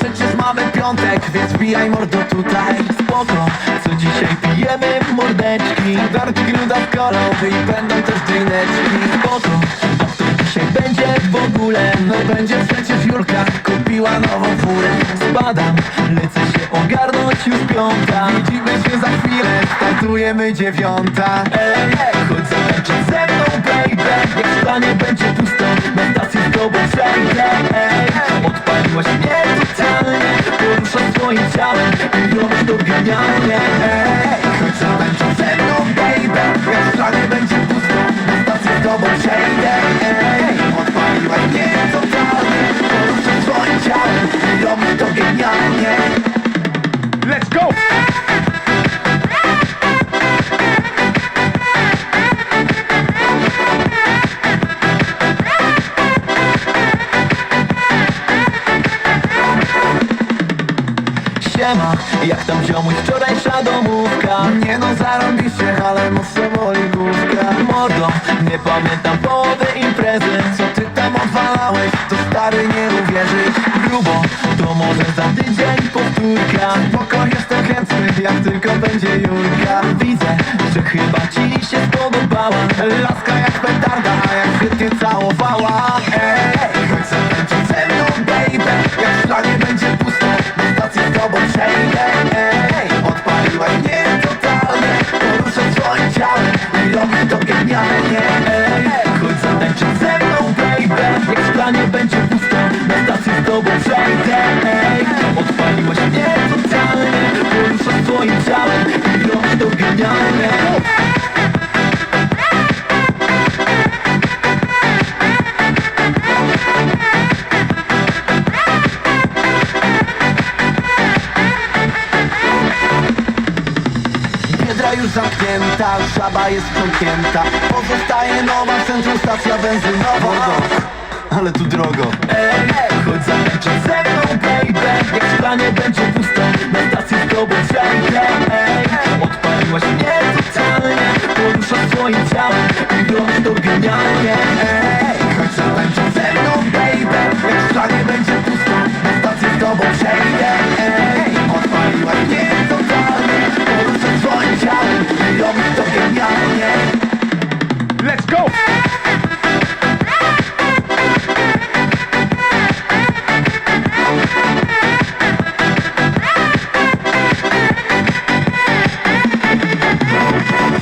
przecież mamy piątek, więc wbijaj mordo tutaj. Spoko, co dzisiaj pijemy mordeczki? Darki gruda z kolą i będą też drineczki Spoko, bo to dzisiaj będzie w ogóle? No będzie przecież Julka kupiła nową furę. Spadam, lecę się ogarnąć już piąta. Widzimy się za chwilę, startujemy dziewiąta. Ej, chodź zatańczyć ze mną baby. Jak w stanie będzie pusto, na stacji z tobą Siema, jak tam ziomuś wczorajsza domówka? Nie no zarobiście, ale mocno boli główka. Mordo, nie pamiętam połowy imprezy. Co ty tam odwalałeś, to stary nie uwierzysz. Grubo, to może za tydzień powtórka. Spoko, jestem chętny, jak tylko będzie Julka. Widzę, że chyba ci się spodobała. Laska jak petarda, a jak świetnie W planie będzie pusto, na stacji z tobą przejdę. Ej, odpaliłaś mnie totalnie Poruszę swoim ciałem i robisz to genialnie Biedra już zamknięta, żaba jest sprzątnięta. Pozostaje nowa centrum stacja benzynowa Ale tu drogo. Ej, chodź zatańczyć ze mną baby Jak w planie będzie pusto, na stacji z tobą przejdę Ej, odpaliłaś mnie totalnie Poruszasz swoim ciałem. Robisz to genialnie